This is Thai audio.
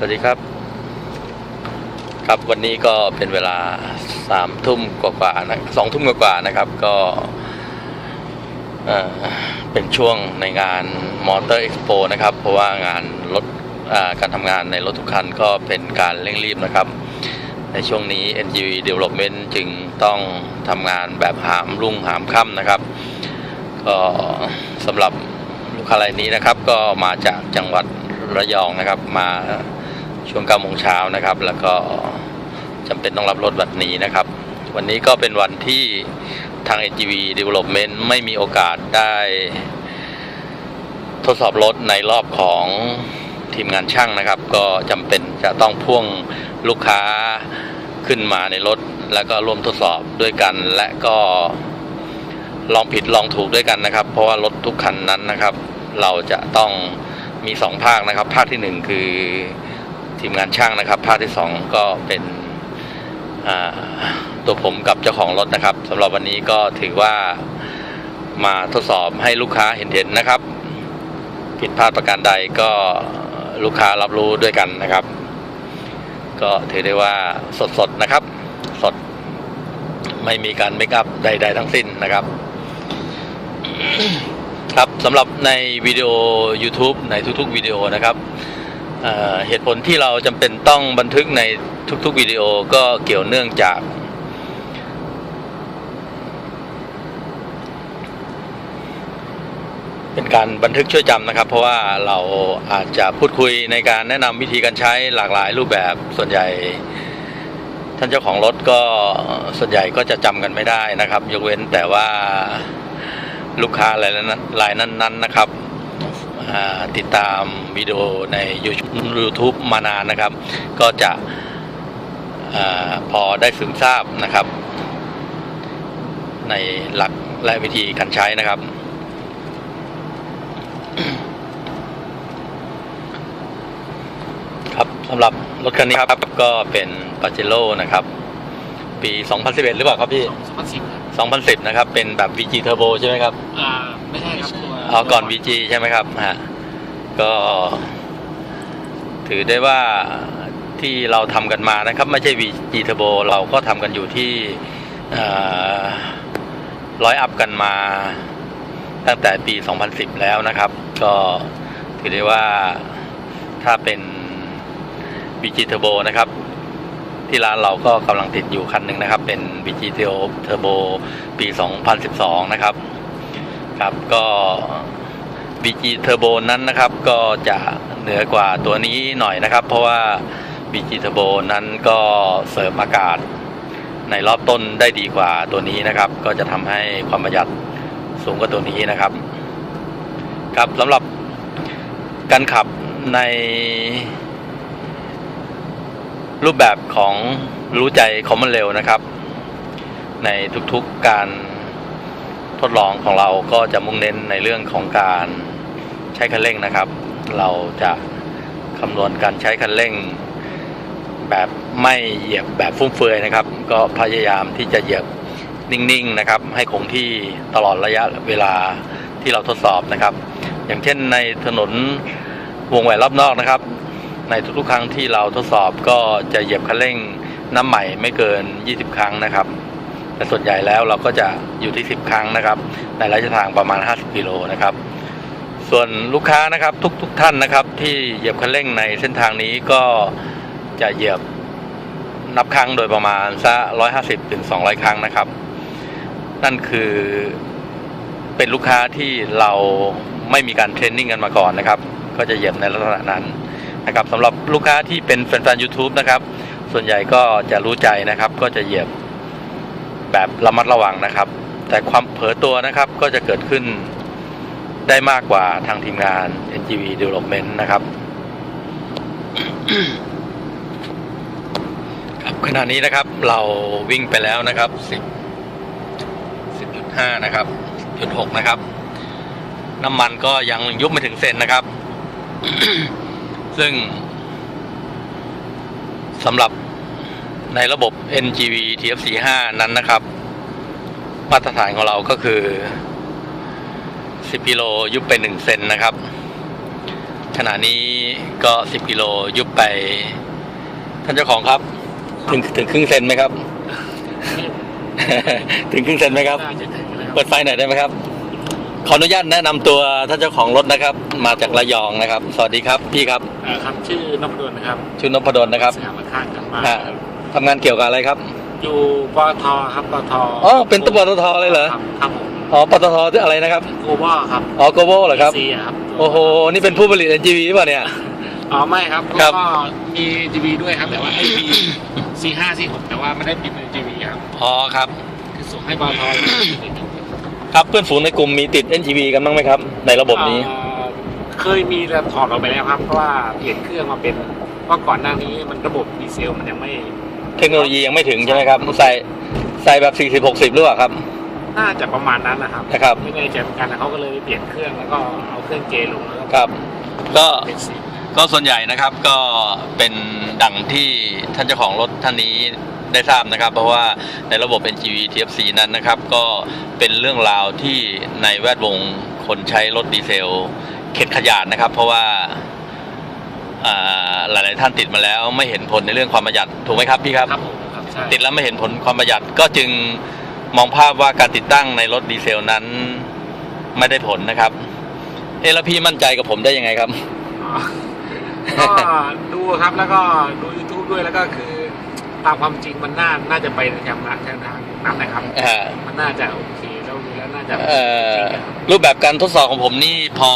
สวัสดีครับ ครับวันนี้ก็เป็นเวลาสามทุ่มกว่าๆนะสองทุ่มกว่าๆนะครับ ก็เป็นช่วงในงานมอเตอร์เอ็กซ์โปนะครับ เพราะว่างานรถการทำงานในรถทุกคันก็เป็นการเร่งรีบนะครับ ในช่วงนี้ NGV Development จึงต้องทำงานแบบหามรุ่งหามค่ำนะครับ ก็สำหรับลูกค้ารายนี้นะครับ ก็มาจากจังหวัดระยองนะครับมา ช่วง9โมงเช้านะครับ แล้วก็จำเป็นต้องรับรถวันนี้นะครับ วันนี้ก็เป็นวันที่ทาง NGV Development ไม่มีโอกาสได้ทดสอบรถในรอบของทีมงานช่างนะครับ ก็จำเป็นจะต้องพ่วงลูกค้าขึ้นมาในรถ แล้วก็ร่วมทดสอบด้วยกัน และก็ลองผิดลองถูกด้วยกันนะครับ เพราะว่ารถทุกคันนั้นนะครับ เราจะต้องมีสองภาคนะครับ ภาคที่หนึ่งคือ ทีมงานช่างนะครับ ภาคที่สองก็เป็นตัวผมกับเจ้าของรถนะครับสำหรับวันนี้ก็ถือว่ามาทดสอบให้ลูกค้าเห็นๆนะครับผิดพลาดประการใดก็ลูกค้ารับรู้ด้วยกันนะครับ ก็ถือได้ว่าสดๆนะครับ สดไม่มีการเมคอัพใด ๆ ทั้งสิ้นนะครับ ครับสำหรับในวิดีโอ YouTube ในทุกๆวิดีโอนะครับ เหตุผลที่เราจำเป็นต้องบันทึกในทุกๆวิดีโอก็เกี่ยวเนื่องจาก เป็นการบันทึกช่วยจำนะครับ เพราะว่าเราอาจจะพูดคุยในการแนะนำวิธีการใช้หลากหลายรูปแบบส่วนใหญ่ ท่านเจ้าของรถก็ส่วนใหญ่ก็จะจำกันไม่ได้นะครับ ยกเว้นแต่ว่าลูกค้ารายนั้นรายนั้นๆนะครับ ติดตามวิดีโอใน YouTube มานานนะครับ ก็จะอาพอได้ซึมทราบนะครับ ในหลักและวิธีการใช้นะครับ ครับสำหรับรถคันนี้ครับก็เป็นปาเจโร่นะครับ ปี 2011 หรือเปล่าครับพี่สองพันสิบครับ2010 นะครับ เป็นแบบ VG Turbo ใช่ไหมครับ อ่า ไม่ใช่ครับตัว เอาก่อน VG ใช่ไหมครับฮะก็ถือได้ว่าที่เราทำกันมานะครับ ไม่ใช่ VG Turbo เราก็ทำกันอยู่ที่ร้อยอัพกันมาตั้งแต่ปี 2010 แล้วนะครับ ก็ถือได้ว่าถ้าเป็น VG Turbo นะครับที่ร้านเราก็กำลังติดอยู่คันหนึ่งนะครับ เป็น VG Turbo ปี 2012 นะครับ ครับก็ VG Turbo นั้นนะครับก็จะเหนือกว่าตัวนี้หน่อยนะครับ เพราะว่า VG Turbo นั้นก็เสริมอากาศ ในรอบต้นได้ดีกว่าตัวนี้นะครับ ก็จะทำให้ความประหยัดสูงกว่าตัวนี้นะครับ ครับสำหรับการขับในรูปแบบของรู้ใจของมันเร็วนะครับ ในทุกๆการ ทดลองของเราก็จะมุ่งเน้นในเรื่องของการใช้คันเร่งนะครับ เราจะคำนวณการใช้คันเร่ง แบบไม่เหยียบแบบฟุ่มเฟือยนะครับ ก็พยายามที่จะเหยียบนิ่งๆนะครับ ให้คงที่ตลอดระยะเวลาที่เราทดสอบนะครับ อย่างเช่นในถนนวงแหวนรอบนอกนะครับ ในทุกๆครั้งที่เราทดสอบก็จะเหยียบคันเร่งน้ำใหม่ไม่เกิน 20 ครั้งนะครับ แต่ส่วนใหญ่แล้วเราก็จะอยู่ที่ 10 ครั้งนะครับ ในระยะทางประมาณ 50 กิโลนะครับ ส่วนลูกค้านะครับทุกๆทท่านนะครับ ที่เหยียบคันเร่งในเส้นทางนี้ก็จะเหยียบนับครั้งโดยประมาณสัก150ถึง200ครั้งนะครับ นั่นคือเป็นลูกค้าที่เราไม่มีการเทรนนิ่งกันมาก่อนนะครับ ก็จะเหยียบในลักษณะนั้นนะครับสำหรับลูกค้าที่เป็นแฟนๆ YouTube นะครับ ส่วนใหญ่ก็จะรู้ใจนะครับ ก็จะเหยียบ แบบระมัดระวังนะครับ แต่ความเผลอตัวนะครับก็จะเกิดขึ้นได้มากกว่าทางทีมงาน NGV Development นะครับครับขณะนี้นะครับเราวิ่งไปแล้วนะครับ10 10.5 นะครับ10.6นะครับ น้ำมันก็ยังยุบไม่ถึงเซนนะครับ ซึ่งสำหรับ ในระบบ NGV TFC5 นั้นนะครับ มาตรฐานของเราก็คือ 10กิโลยุบไป 1 เซนนะครับ ขณะนี้ก็ 10กิโลยุบไป ท่านเจ้าของครับ ถึงถึงครึ่งเซนไหมครับ ถึงครึ่งเซนไหมครับน่าจะถึงแล้วเปิดไฟหน่อยได้ไหมครับ ขออนุญาตแนะนำตัวท่านเจ้าของรถนะครับ มาจากระยองนะครับ สวัสดีครับพี่ครับอ่าครับชื่อนพดลนะครับ ชื่อนพดลนะครับสยามข้างกันมากอ่า ทำงานเกี่ยวกับอะไรครับ อยู่ปตทครับปตทอ๋อเป็นตำรวจปตทเลยเหรอ ครับครับผมอ๋อปตทอะไรนะครับโกบอครับอ๋อโกโบเหรอครับซีครับโอ้โห นี่เป็นผู้ผลิต NGV ป่ะเนี่ย อ๋อไม่ครับครับก็มี GV ด้วยครับแต่ว่า IP C5 C6 แต่ว่าไม่ได้ปิดเป็น GV ครับอ๋อครับ คือส่งให้ปตทครับเพื่อนฝูงในกลุ่มมีติด NGV กันบ้างไหมครับ ในระบบนี้ เอ่อเคยมีแต่ถอดออกไปแล้วครับเพราะว่าเปลี่ยนเครื่องมาเป็นเพราะก่อนหน้านี้มันระบบดีเซลมันยังไม่ เทคโนโลยียังไม่ถึงใช่ไหมครับ ใส่ใส่แบบ 40 60หรือเปล่าครับ น่าจะประมาณนั้นนะครับนะครับ ไม่แน่ใจเหมือนกันนะเขาก็เลยเปลี่ยนเครื่องแล้วก็เอาเครื่องเจลงแล้วก็ครับ ก็เป็นสีก็ส่วนใหญ่นะครับก็เป็นดังที่ท่านเจ้าของรถท่านนี้ได้ทราบนะครับ เพราะว่าในระบบ NGV TFC นั้นนะครับ ก็เป็นเรื่องราวที่ในแวดวงคนใช้รถดีเซล เข็ดขยาดนะครับ เพราะว่าอ่า หลาย ๆ ท่านติดมาแล้วไม่เห็นผลในเรื่องความประหยัดถูกไหมครับพี่ครับ ครับผมครับใช่ติดแล้วไม่เห็นผลความประหยัดก็จึงมองภาพว่าการติดตั้งในรถดีเซลนั้นไม่ได้ผลนะครับ เอะแล้วพี่มั่นใจกับผมได้ยังไงครับ อ๋อก็ดูครับแล้วก็ดู YouTube ด้วยแล้วก็คือตามความจริงมันน่าน่าจะไปในทางนั้นทางนั้นนะครับอ่ามันน่าจะโอเคแล้วดูแล้วน่าจะเอ่อจริงอะรูปแบบการทดสอบของผมนี่พอ